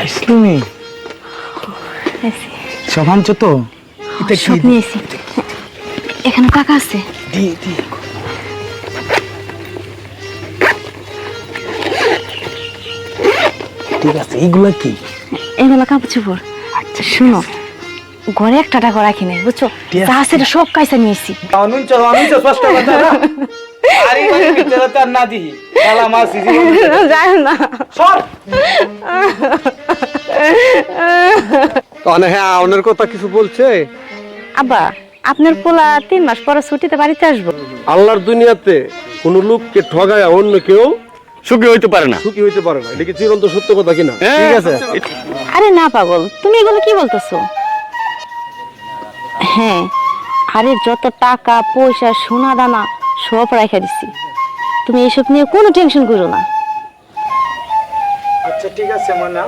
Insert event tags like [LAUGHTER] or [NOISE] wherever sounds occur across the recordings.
আইসলুমি সব আনছো তো? সব নিয়েছি। এখানে টাকা আছে। দি দি। ঠিক আছে এইগুলা কি? এগুলো কাপড় চোপড়। আচ্ছা শুনো ঘরে একটা টাকা রাখি নাই বুঝছ। যা আছে সব কাইসা নিয়েছি। অনুন চলো অনুন চলো স্পষ্ট কথা। আরে মানে ভিতরে তো আর না দিহি কালা মাছ সিজি জানো না। সর! [LAUGHS] মানে হ্যাঁ ওনার কথা কিছু বলছে। আব্বা আপনার পোলা তিন মাস পরে ছুটিতে বাড়িতে আসব। আল্লাহর দুনিয়াতে কোন লোককে ঠগায় অন্য কেউ সুখী হইতে পারে না। সুখী হইতে পারে না। এটা কি চিরন্ত সত্য কথা কিনা? ঠিক আছে। আরে না পাগল তুমি এগুলো কি বলতেছো? হ্যাঁ আরে যত টাকা পয়সা সোনা দানা সব রাখা দিছি। তুমি এইসব নিয়ে কোনো টেনশন করো না। আচ্ছা ঠিক আছে মানা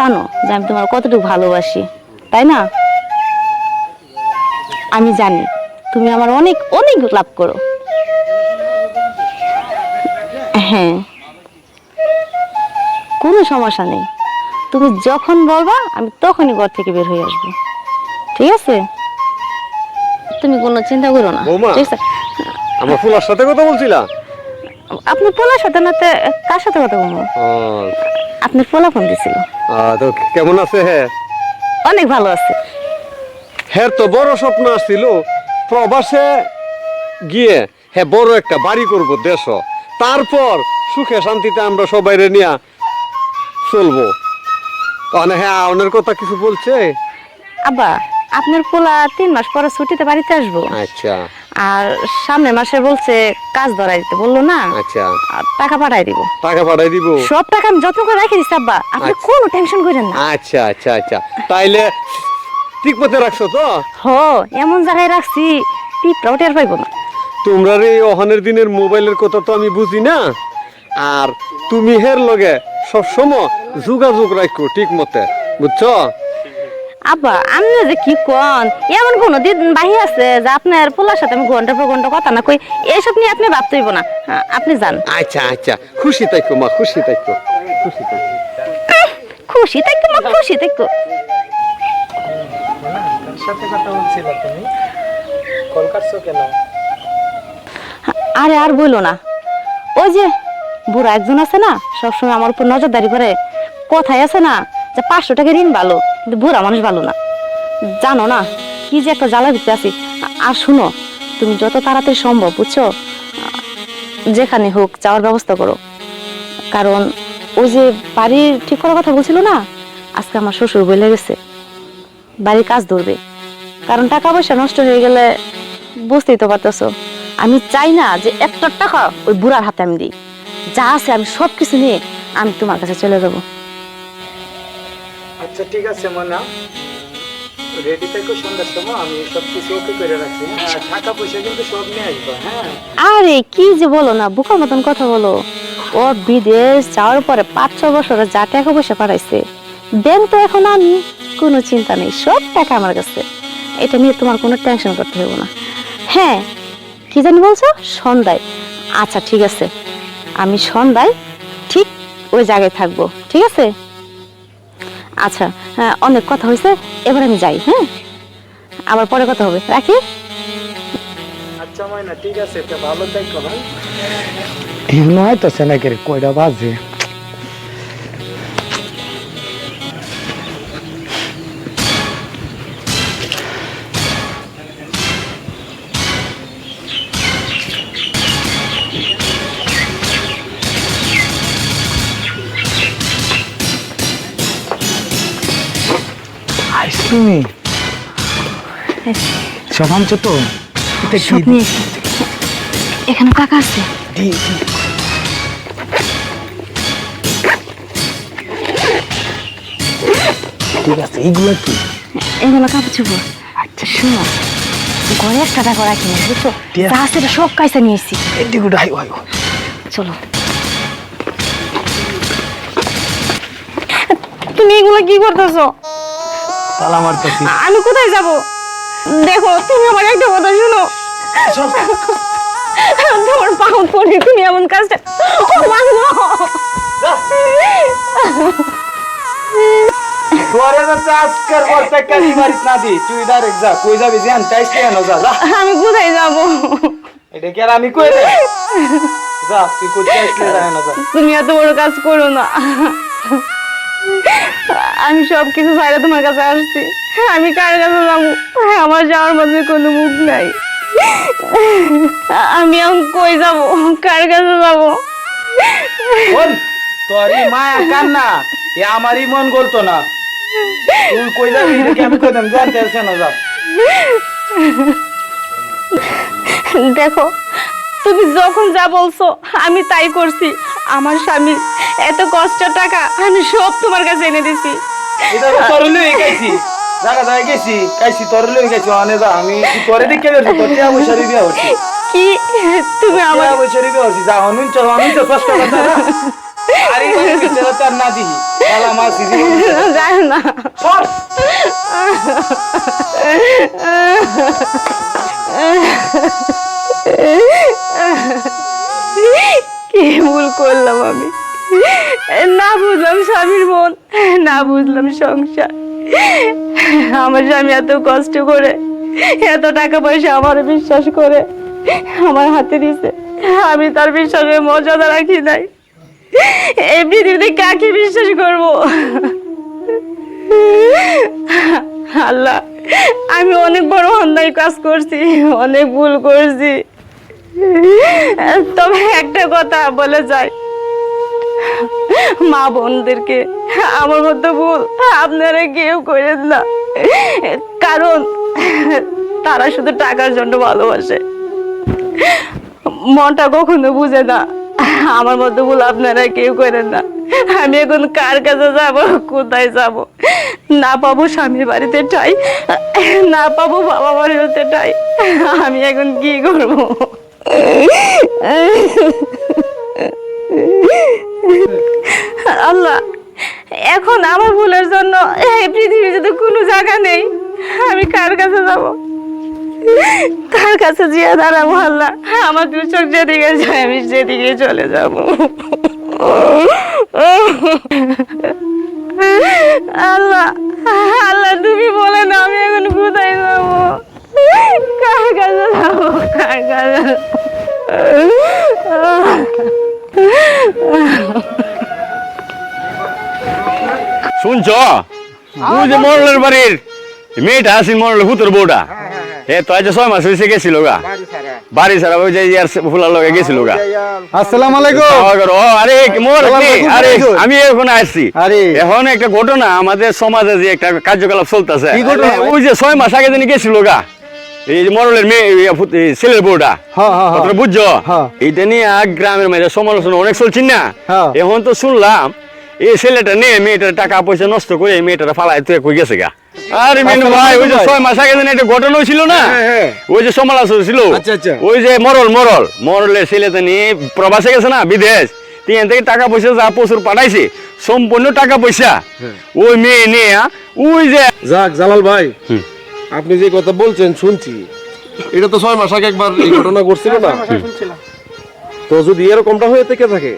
জানো যে আমি তোমার কতটুকু ভালোবাসি তাই না? আমি জানি তুমি আমার অনেক অনেক লাভ করো। হ্যাঁ। কোনো সমস্যা নেই। তুমি যখন বলবা আমি তখনই ঘর থেকে বের হয়ে আসব। ঠিক আছে? তুমি কোনো চিন্তা করো না। ঠিক আছে? আমার ফুলার সাথে কথা বলছিলা? আপনি পোলার সাথে না কার সাথে কথা বলব? আপনার পোলা ফোন দিছিল তো কেমন আছে হ্যাঁ অনেক ভালো আছে। হ্যাঁ তো বড় স্বপ্ন আসছিল প্রবাসে গিয়ে হ্যাঁ বড় একটা বাড়ি করব দেশ। তারপর সুখে শান্তিতে আমরা সবাই নিয়ে চলবো। মানে হ্যাঁ ওনার কথা কিছু বলছে? আব্বা আপনার পোলা তিন মাস পরে ছুটিতে বাড়িতে আসব। আচ্ছা। আর সামনে মাসে বলছে কাজ ধরাই দিতে। বলল না আচ্ছা। টাকা পাঠাই দিব। টাকা পাঠাই দিব? সব টাকা আমি যত্ন করে রেখে দিচ্ছি আব্বা। আপনি আচ্ছা। কোনো টেনশন করেন না। আচ্ছা আচ্ছা আচ্ছা। তাইলে ঠিক মতে রাখছো তো? হ এমন জায়গায় রাখছি পিঁপড়াও টের পাইবো না। তোমরা এই অহানের দিনের মোবাইলের কথা তো আমি বুঝি না? আর তুমি হের লগে সবসময় যোগাযোগ রাখো ঠিক মতে বুঝছ? আব্বা আমি যে কি কন? এমন কোনো দিন বাহি আছে যে আপনার পোলার সাথে আমি ঘণ্টা পর ঘণ্টা কথা না কই এইসব নিয়ে আপনি ভাবতে হইব না। আপনি যান। আচ্ছা আচ্ছা। খুশি তাইকো মা খুশি তাইকো খুশি তাইকো খুশি থাকো মা খুশি থাকো সাথে কথা বলছিল তুমি। কল কাটছো কেন? আরে আর বইলো না। ওই যে বুড়া একজন আছে না সবসময় আমার উপর নজরদারি করে। কথাই আছে না যে পাঁচশো টাকা ঋণ ভালো। কিন্তু বুড়া মানুষ ভালো না। জানো না, কি যে একটা জ্বালা ভিতরে আছি। আর শুনো, তুমি যত তাড়াতাড়ি সম্ভব, বুঝছ? যেখানে হোক, যাওয়ার ব্যবস্থা করো। কারণ ওই যে বাড়ির ঠিক করার কথা বলছিল না, আজকে আমার শ্বশুর বলে গেছে। বাড়ির কাজ ধরবে। কারণ টাকা পয়সা নষ্ট হয়ে গেলে বুঝতেই তো পারতেছো। আমি চাই না যে একটা টাকা ওই বুড়ার হাতে আমি দিই। যা আছে আমি সব কিছু নিয়ে আমি তোমার কাছে চলে যাব। আচ্ছা ঠিক আছে রেডি সন্ধ্যার সময়। আমি সব কিছু ওকে করে রাখছি হ্যাঁ টাকা পয়সা কিন্তু সব নিয়ে আসব হ্যাঁ। আরে, কি যে বলো না মতন কথা বলো। ও বিদেশ যাওয়ার পরে পাঁচ ছ বছরে যা টাকা পয়সা পাঠাইছে, দেন তো এখন আমি কোনো চিন্তা নেই, সব টাকা আমার কাছে। এটা নিয়ে তোমার কোনো টেনশন করতে হবে না। হ্যাঁ কি জানি বলছো? সন্ধ্যায়। আচ্ছা ঠিক আছে। আমি সন্ধ্যায় ঠিক ওই জায়গায় থাকব, ঠিক আছে? আচ্ছা হ্যাঁ, অনেক কথা হয়েছে এবার আমি যাই হ্যাঁ? আবার পরে কথা হবে রাখি? আচ্ছা মাইনা ঠিক আছে তো ভালো থাকো হ্যাঁ নয় তো সেনাকের কয়টা বাজে? আইসলুমি সব আনছো তো? সব এখানে টাকা আছে। ঠিক আছে এইগুলা কি? এগুলো কাপড় চোপড়। আচ্ছা। শুনো ঘরে একটা টাকা রাখি না বুঝছ? এটা সব কাইসা নিয়েছি এটি গুড আই আই চলো। তুমি এগুলো কি করতেছো? তালা মারতেছি আমি কোথায় যাব? দেখো তুমি আমার একটা কথা শুনো। তোমার পাও পড়ে তুমি এমন কাজটা আজকের না দি। যা যা আমি কোথায় আমি তুমি এত বড় কাজ করো না। আমি সব কিছু ছাইরা তোমার কাছে আসছি। আমি কার কাছে যাব? আমার যাওয়ার মধ্যে কোনো মুখ নাই। আমি এখন কই যাব? কার কাছে যাব? তোর এই মায়া কান্না এ আমারই মন গলতো না। তুই কই যাবি আমি কই দেন জানতে আছে না যা। দেখো তুমি যখন যা বলছো আমি তাই করছি। আমার স্বামী এত কষ্টের টাকা আমি সব তোমার কাছে এনে দিছি। এটা গেছি। জায়গা জায়গা গেছি কাইছি তোর লই গেছি অনে যা আমি কি টিয়া পয়সা হচ্ছি কি? তুমি আমার টিয়া পয়সা দিয়ে হচ্ছি যা অনুন চল অনুন চল কষ্ট কথা। না আরে ভিতরে তার না দিহি তাহলে আমার সিজি জানো না। সর! কি ভুল করলাম আমি? না বুঝলাম স্বামীর মন, না বুঝলাম সংসার। আমার স্বামী এত কষ্ট করে, এত টাকা পয়সা আমার বিশ্বাস করে, আমার হাতে দিছে। আমি তার বিশ্বাসের মর্যাদা রাখি নাই। এই পৃথিবীতে কাকে বিশ্বাস করব? আল্লাহ, আমি অনেক বড় অন্যায় কাজ করছি, অনেক ভুল করছি। তবে একটা কথা বলে যায় মা বোনদেরকে, আমার মতো ভুল আপনারা কেউ করেন না। কারণ তারা শুধু টাকার জন্য ভালোবাসে। মনটা কখনো বুঝে না, আমার মতো ভুল আপনারা কেউ করেন না। আমি এখন কার কাছে যাব, কোথায় যাব? না পাবো স্বামীর বাড়িতে ঠাই, না পাবো বাবা বাড়িতে ঠাই। আমি এখন কি করব? আল্লাহ, এখন আমার ভুলের জন্য এই পৃথিবীতে তো কোনো জায়গা নেই, আমি কার কাছে যাব? কার কাছে জিয়া দাঁড়াবো আল্লাহ। আমার দু চোখ যেদিকে যায়, আমি সেদিকে চলে যাব। আল্লাহ আল্লাহ, তুমি বলে না আমি এখন কোথায় যাব? কার কাছে যাব? কার কাছে শুনছ? তুই যে মরলের বাড়ির মেয়েটা আছি মরলের ভূতর বউটা। এ তো আজ ছয় মাস হয়েছে গেছিল গা। বাড়ি ছাড়া। ওই যে ইয়ার ফুলার লগে গেছিল গা। আসসালামু আলাইকুম। ও, আরে মোর? আরে আমি এখন আসছি। আরে। এখন একটা ঘটনা আমাদের সমাজে যে একটা কার্যকলাপ চলতেছে। কি ওই যে ছয় মাস আগে দিন গেছিল গা এই মরলের মেয়ে ছেলের বউটা হ্যাঁ, হ্যাঁ, হ্যাঁ। বুঝছ। এইটা নিয়ে আগ গ্রামের মধ্যে সমালোচনা অনেক চলছিল না। এখন তো শুনলাম এই ছেলেটা নিয়ে মেয়েটার টাকা পয়সা নষ্ট করে মেয়েটার ফালাই তুই কই গেছে গা আরে মেনু ভাই ওই যে ছয় মাস আগে একটা ঘটনা ছিল না। ওই যে সমালোচনা ছিল আচ্ছা, আচ্ছা। ওই যে মরল মরল মরলের ছেলেটা নিয়ে প্রবাসে গেছে না বিদেশ তিন থেকে টাকা পয়সা যা প্রচুর পাঠাইছে সম্পূর্ণ টাকা পয়সা। ওই মেয়ে নিয়ে ওই যে যাক জালাল ভাই। আপনি যে কথা বলছেন শুনছি। এটা তো ছয় মাস আগে একবার এই ঘটনা ঘটছিল না? তো যদি এরকমটা হয়ে থেকে থাকে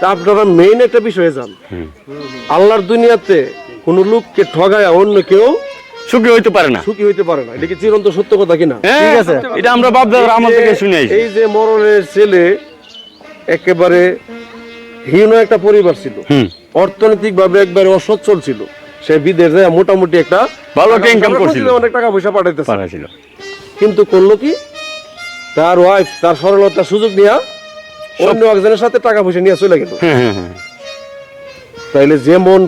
তা আপনারা মেইন একটা বিষয়ে যান। আল্লাহর দুনিয়াতে কোন লোককে ঠগায় অন্য কেউ সুখী হইতে পারে না। সুখী হইতে পারে না। এটা কি চিরন্ত সত্য কথা কিনা হ্যাঁ, ঠিক আছে। এটা আমরা আমল থেকে শুনে আইছি এই যে মরণের ছেলে একেবারে হীন একটা পরিবার ছিল। হুম। অর্থনৈতিক ভাবে একবারে অসচ্ছল ছিল। সে বিদেশ যায় মোটামুটি একটা ভালো একটা পয়সা করছিল। অনেক টাকা পয়সা পাঠাইতেছে। পাঠাইছিল। কিন্তু করল কি? তার ওয়াইফ তার সরলতার সুযোগ নিয়ে অন্য একজনের সাথে টাকা পয়সা নিয়ে চলে গেল। হ্যাঁ হ্যাঁ হ্যাঁ। তাইলে যেমন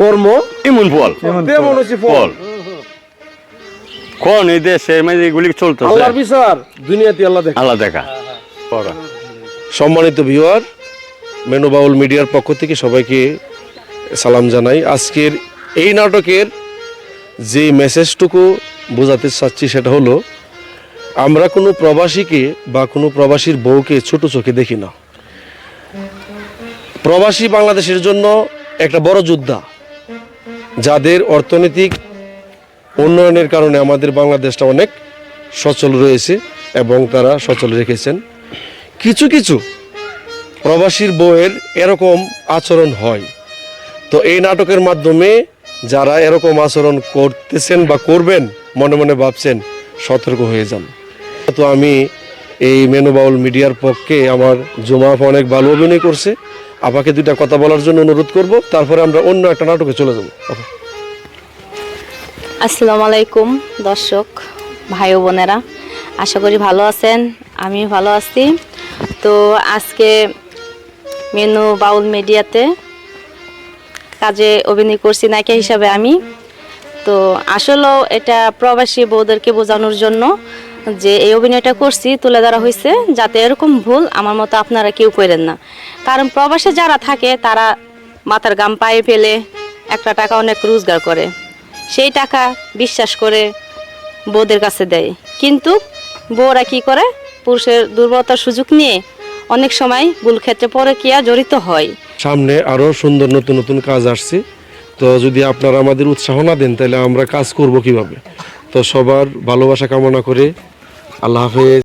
কর্ম ইমন ফল। তেমন হচ্ছে ফল। কোন এই দেশের মধ্যে এগুলি চলতেছে? আল্লাহর বিচার দুনিয়াতে আল্লাহ দেখে। আল্লাহ দেখা। পড়া। সম্মানিত ভিউয়ার মেনুবাউল মিডিয়ার পক্ষ থেকে সবাইকে সালাম জানাই। আজকের এই নাটকের যে মেসেজটুকু বোঝাতে চাচ্ছি সেটা হলো, আমরা কোনো প্রবাসীকে বা কোনো প্রবাসীর বউকে ছোট চোখে দেখি না। প্রবাসী বাংলাদেশের জন্য একটা বড় যোদ্ধা, যাদের অর্থনৈতিক উন্নয়নের কারণে আমাদের বাংলাদেশটা অনেক সচল রয়েছে এবং তারা সচল রেখেছেন। কিছু কিছু প্রবাসীর বউয়ের এরকম আচরণ হয়। তো এই নাটকের মাধ্যমে যারা এরকম আচরণ করতেছেন বা করবেন, মনে মনে ভাবছেন, সতর্ক হয়ে যান। তো আমি এই মেনুবাউল মিডিয়ার পক্ষে আমার জমা আপা অনেক ভালো অভিনয় করছে। আপাকে দুইটা কথা বলার জন্য অনুরোধ করব, তারপরে আমরা অন্য একটা নাটকে চলে যাব। আসসালামু আলাইকুম, দর্শক, ভাই বোনেরা। আশা করি ভালো আছেন আমি ভালো আছি। তো আজকে মেনু বাউল মিডিয়াতে কাজে অভিনয় করছি, নায়িকা হিসাবে আমি। তো আসলেও এটা প্রবাসী বউদেরকে বোঝানোর জন্য যে এই অভিনয়টা করছি, তুলে ধরা হয়েছে, যাতে এরকম ভুল আমার মতো আপনারা কেউ করেন না। কারণ প্রবাসে যারা থাকে, তারা মাথার গাম পায়ে ফেলে একটা টাকা অনেক রোজগার করে। সেই টাকা বিশ্বাস করে বউদের কাছে দেয়। কিন্তু বউরা কি করে? পুরুষের দুর্বলতার সুযোগ নিয়ে অনেক সময় ভুল ক্ষেত্রে পরে কিয়া জড়িত হয়। সামনে আরও সুন্দর নতুন নতুন কাজ আসছে। তো যদি আপনারা আমাদের উৎসাহ না দেন, তাহলে আমরা কাজ করব কীভাবে? তো সবার ভালোবাসা কামনা করে আল্লাহ হাফেজ।